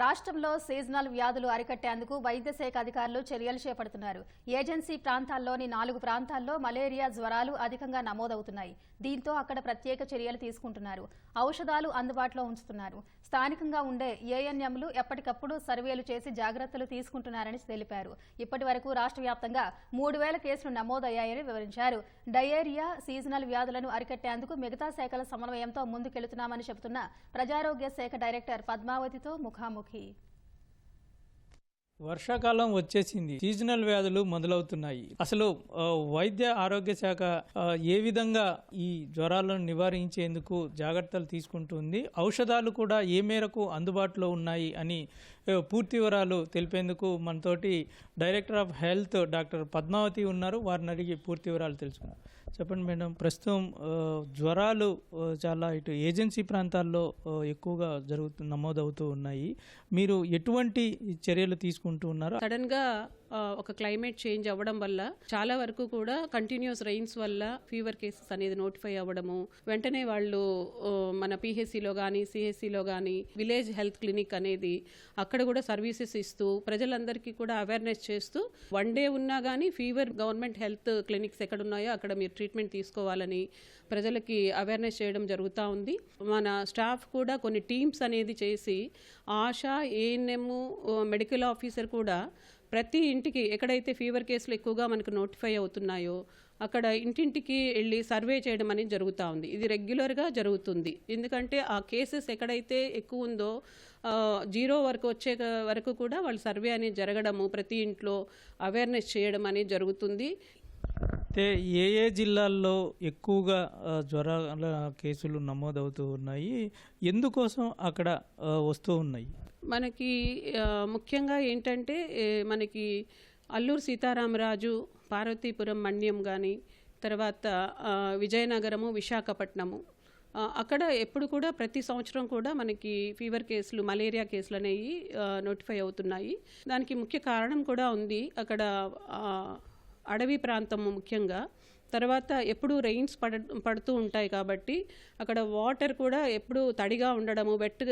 రాష్ట్రంలో సీజనల్ వ్యాధులు అరికట్టేందుకు వైద్య శాఖ అధికారులు చర్యలు చేపడుతున్నారు. ఏజెన్సీ ప్రాంతాల్లోని నాలుగు ప్రాంతాల్లో మలేరియా జ్వరాలు అధికంగా నమోదవుతున్నాయి. దీంతో అక్కడ ప్రత్యేక చర్యలు తీసుకుంటున్నారు. ఔషధాలు అందుబాటులో ఉంచుతున్నారు. స్థానికంగా ఉండే ఏఎన్ఎంలు ఎప్పటికప్పుడు సర్వేలు చేసి జాగ్రత్తలు తీసుకుంటున్నారని తెలిపారు. ఇప్పటి వరకు రాష్ట్ర వ్యాప్తంగా మూడు వేల కేసులు నమోదయ్యాయని వివరించారు. డయేరియా సీజనల్ వ్యాధులను అరికట్టేందుకు మిగతా శాఖల సమన్వయంతో ముందుకెళ్తున్నామని చెబుతున్న ప్రజారోగ్య శాఖ డైరెక్టర్ పద్మావతితో ముఖాముఖి. key. వర్షాకాలం వచ్చేసింది. సీజనల్ వ్యాధులు మొదలవుతున్నాయి. అసలు వైద్య ఆరోగ్య శాఖ ఏ విధంగా ఈ జ్వరాలను నివారించేందుకు జాగ్రత్తలు తీసుకుంటుంది? ఔషధాలు కూడా ఏ మేరకు అందుబాటులో ఉన్నాయి అని పూర్తి వివరాలు తెలిపేందుకు మనతోటి director of health doctor Padmavathi ఉన్నారు. వారిని అడిగి పూర్తి వివరాలు తెలుసుకున్నారు చెప్పండి మేడం ప్రస్తుతం జ్వరాలు చాలా ఇటు ఏజెన్సీ ప్రాంతాల్లో ఎక్కువగా జరుగుతు నమోదవుతూ ఉన్నాయి. మీరు ఎటువంటి చర్యలు తీసుకుంటారు తీసుకుంటూ ఉన్నారు. సడన్గా ఒక క్లైమేట్ చేంజ్ అవ్వడం వల్ల చాలా వరకు కూడా కంటిన్యూస్ రైన్స్ వల్ల ఫీవర్ కేసెస్ అనేది నోటిఫై అవ్వడము. వెంటనే వాళ్ళు మన పిహెసిలో కానీ సిహెసిలో కానీ విలేజ్ హెల్త్ క్లినిక్ అనేది అక్కడ కూడా సర్వీసెస్ ఇస్తూ ప్రజలందరికీ కూడా అవేర్నెస్ చేస్తూ వన్ డే ఉన్నా కానీ ఫీవర్ గవర్నమెంట్ హెల్త్ క్లినిక్స్ ఎక్కడ ఉన్నాయో అక్కడ మీరు ట్రీట్మెంట్ తీసుకోవాలని ప్రజలకి అవేర్నెస్ చేయడం జరుగుతూ ఉంది. మన స్టాఫ్ కూడా కొన్ని టీమ్స్ అనేది చేసి ఆశా ఏఎన్ఎం మెడికల్ ఆఫీసర్ కూడా ప్రతి ఇంటికి ఎక్కడైతే ఫీవర్ కేసులు ఎక్కువగా మనకు నోటిఫై అవుతున్నాయో అక్కడ ఇంటింటికి వెళ్ళి సర్వే చేయడం అనేది జరుగుతూ ఉంది. ఇది రెగ్యులర్గా జరుగుతుంది. ఎందుకంటే ఆ కేసెస్ ఎక్కడైతే ఎక్కువ ఉందో జీరో వరకు వచ్చే వరకు కూడా వాళ్ళు సర్వే అనేది జరగడము ప్రతి ఇంట్లో అవేర్నెస్ చేయడం అనేది జరుగుతుంది. అయితే ఏ ఏ జిల్లాల్లో ఎక్కువగా జ్వరాల కేసులు నమోదవుతూ ఉన్నాయి? ఎందుకోసం అక్కడ వస్తూ ఉన్నాయి? మనకి ముఖ్యంగా ఏంటంటే మనకి అల్లూరు సీతారామరాజు పార్వతీపురం మన్యం కానీ తర్వాత విజయనగరము విశాఖపట్నము. అక్కడ ఎప్పుడు కూడా ప్రతి సంవత్సరం కూడా మనకి ఫీవర్ కేసులు మలేరియా కేసులు అనేవి నోటిఫై అవుతున్నాయి. దానికి ముఖ్య కారణం కూడా ఉంది అక్కడ అడవి ప్రాంతము ముఖ్యంగా. తర్వాత ఎప్పుడు రెయిన్స్ పడ పడుతూ ఉంటాయి కాబట్టి అక్కడ వాటర్ కూడా ఎప్పుడు తడిగా ఉండడము వెట్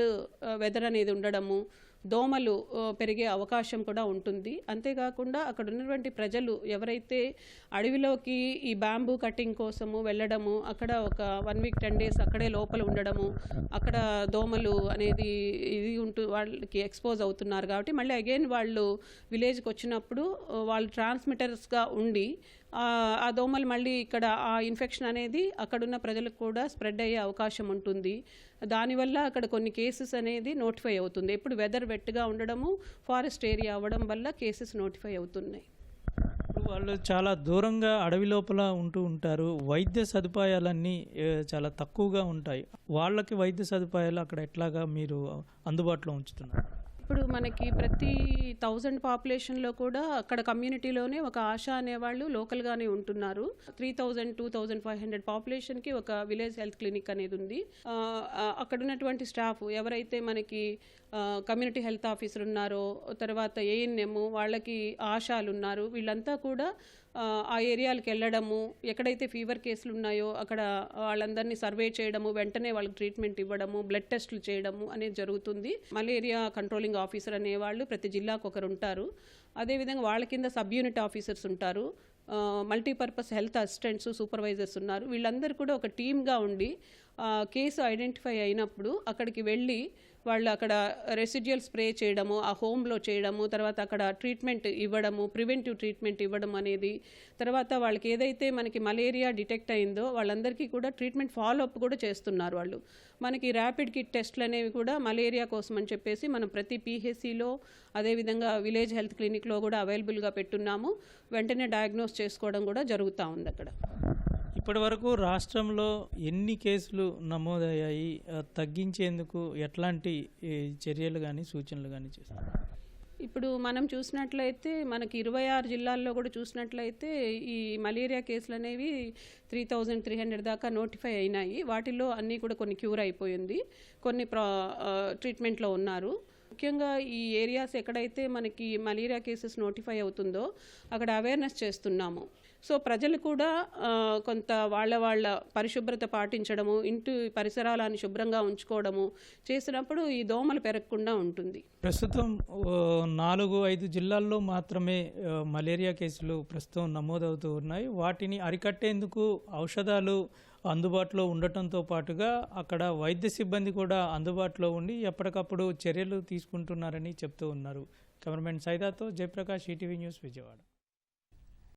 వెదర్ uh, అనేది ఉండడము దోమలు పెరిగే అవకాశం కూడా ఉంటుంది. అంతేకాకుండా అక్కడ ఉన్నటువంటి ప్రజలు ఎవరైతే అడవిలోకి ఈ బ్యాంబూ కటింగ్ కోసము వెళ్ళడము అక్కడ ఒక వన్ వీక్ టెన్ డేస్ అక్కడే లోపల ఉండడము అక్కడ దోమలు అనేది ఇది ఉంటూ వాళ్ళకి ఎక్స్పోజ్ అవుతున్నారు కాబట్టి మళ్ళీ అగైన్ వాళ్ళు విలేజ్కి వచ్చినప్పుడు వాళ్ళు ట్రాన్స్మిటర్స్గా ఉండి ఆ దోమలు మళ్ళీ ఇక్కడ ఆ ఇన్ఫెక్షన్ అనేది అక్కడున్న ప్రజలకు కూడా స్ప్రెడ్ అయ్యే అవకాశం ఉంటుంది. దానివల్ల అక్కడ కొన్ని కేసెస్ అనేది నోటిఫై అవుతుంది. ఎప్పుడు వెదర్ వెట్గా ఉండడము ఫారెస్ట్ ఏరియా అవ్వడం వల్ల కేసెస్ నోటిఫై అవుతున్నాయి. ఇప్పుడు వాళ్ళు చాలా దూరంగా అడవి లోపల ఉంటూ ఉంటారు. వైద్య సదుపాయాలన్నీ చాలా తక్కువగా ఉంటాయి. వాళ్ళకి వైద్య సదుపాయాలు అక్కడ ఎట్లాగా మీరు అందుబాటులో ఉంచుతున్నారు? ఇప్పుడు మనకి ప్రతి థౌజండ్ పాపులేషన్లో కూడా అక్కడ కమ్యూనిటీలోనే ఒక ఆశ అనేవాళ్ళు లోకల్గానే ఉంటున్నారు. Three thousand two thousand five hundred పాపులేషన్కి ఒక విలేజ్ హెల్త్ క్లినిక్ అనేది ఉంది. అక్కడ ఉన్నటువంటి స్టాఫ్ ఎవరైతే మనకి కమ్యూనిటీ హెల్త్ ఆఫీసర్ ఉన్నారో తర్వాత ఏఎన్ఎం వాళ్ళకి ఆశాలు ఉన్నారు వీళ్ళంతా కూడా ఆ, ఆ ఏరియాలకు వెళ్ళడము ఎక్కడైతే ఫీవర్ కేసులు ఉన్నాయో అక్కడ వాళ్ళందరినీ సర్వే చేయడము వెంటనే వాళ్ళకి ట్రీట్మెంట్ ఇవ్వడము బ్లడ్ టెస్టులు చేయడము అనేది జరుగుతుంది. మలేరియా కంట్రోలింగ్ ఆఫీసర్ అనేవాళ్ళు ప్రతి జిల్లాకు ఒకరు ఉంటారు. అదేవిధంగా వాళ్ళ కింద సబ్ యూనిట్ ఆఫీసర్స్ ఉంటారు. మల్టీపర్పస్ హెల్త్ అసిస్టెంట్స్ సూపర్వైజర్స్ ఉన్నారు. వీళ్ళందరూ కూడా ఒక టీమ్గా ఉండి కేసు ఐడెంటిఫై అయినప్పుడు అక్కడికి వెళ్ళి వాళ్ళు అక్కడ రెసిడ్యువల్ స్ప్రే చేయడము ఆ హోమ్లో చేయడము తర్వాత అక్కడ ట్రీట్మెంట్ ఇవ్వడము ప్రివెంటివ్ ట్రీట్మెంట్ ఇవ్వడం అనేది తర్వాత వాళ్ళకి ఏదైతే మనకి మలేరియా డిటెక్ట్ అయిందో వాళ్ళందరికీ కూడా ట్రీట్మెంట్ ఫాలో అప్ కూడా చేస్తున్నారు వాళ్ళు. మనకి ర్యాపిడ్ కిట్ టెస్ట్లు అనేవి కూడా మలేరియా కోసం అని చెప్పేసి మనం ప్రతి పీహెసీలో అదేవిధంగా విలేజ్ హెల్త్ క్లినిక్లో కూడా అవైలబుల్గా పెట్టున్నాము. వెంటనే డయాగ్నోస్ చేసుకోవడం కూడా జరుగుతూ ఉంది అక్కడ. ఇప్పటి వరకు రాష్ట్రంలో ఎన్ని కేసులు నమోదయ్యాయి తగ్గించేందుకు ఎట్లాంటి ఈ, చర్యలు కానీ సూచనలు కానీ చేస్తారు? ఇప్పుడు మనం చూసినట్లయితే మనకి ఇరవై ఆరు జిల్లాల్లో కూడా చూసినట్లయితే ఈ మలేరియా కేసులు అనేవి త్రీ థౌజండ్ త్రీ హండ్రెడ్ దాకా నోటిఫై అయినాయి. వాటిల్లో అన్నీ కూడా కొన్ని క్యూర్ అయిపోయింది. కొన్ని ప్రా ట్రీట్మెంట్లో ఉన్నారు. ముఖ్యంగా ఈ ఏరియాస్ ఎక్కడైతే మనకి మలేరియా కేసెస్ నోటిఫై అవుతుందో అక్కడ అవేర్నెస్ చేస్తున్నాము. సో ప్రజలు కూడా కొంత వాళ్ళ వాళ్ళ పరిశుభ్రత పాటించడము ఇంటి పరిసరాలను శుభ్రంగా ఉంచుకోవడము చేసినప్పుడు ఈ దోమలు పెరగకుండా ఉంటుంది. ప్రస్తుతం నాలుగు ఐదు జిల్లాల్లో మాత్రమే మలేరియా కేసులు ప్రస్తుతం నమోదవుతూ ఉన్నాయి. వాటిని అరికట్టేందుకు ఔషధాలు అందుబాటులో ఉండటంతో పాటుగా అక్కడ వైద్య సిబ్బంది కూడా అందుబాటులో ఉండి ఎప్పటికప్పుడు చర్యలు తీసుకుంటున్నారని చెప్తూ ఉన్నారు. కెమెరామెన్ సైదాతో జయప్రకాష్ ఈటీవీ న్యూస్ విజయవాడ.